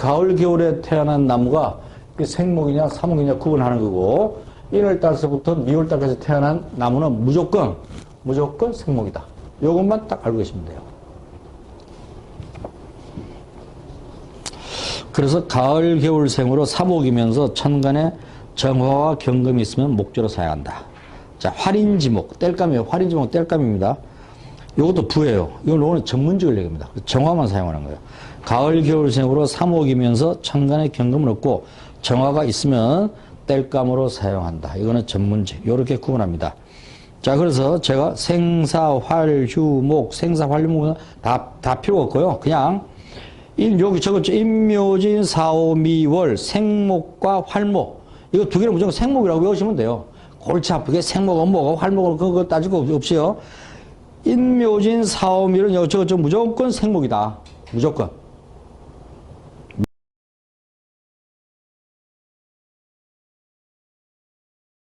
가을, 겨울에 태어난 나무가 생목이냐, 사목이냐 구분하는 거고, 1월달서부터 미월달까지 태어난 나무는 무조건, 무조건 생목이다. 요것만 딱 알고 계시면 돼요. 그래서 가을, 겨울 생으로 사목이면서 천간에 정화와 경금이 있으면 목조로 사용한다. 자, 활인지목, 뗄감이에요. 활인지목 뗄감입니다. 이것도 부예요. 이건 오늘 전문적을 얘기합니다. 정화만 사용하는 거예요. 가을, 겨울 생으로 사목이면서 천간에 경금을 얻고 정화가 있으면 뗄감으로 사용한다. 이거는 전문직. 이렇게 구분합니다. 자, 그래서 제가 생사, 활, 휴, 목, 생사, 활, 목, 다, 다 필요 없고요. 그냥, 인, 여기 적었죠. 인묘진, 사오 미 월, 생목과 활목. 이거 두 개를 무조건 생목이라고 외우시면 돼요. 골치 아프게 생목은 뭐고 활목은 그거 따질 거 없이요. 인묘진, 사오미는 여기 적었죠. 무조건 생목이다. 무조건.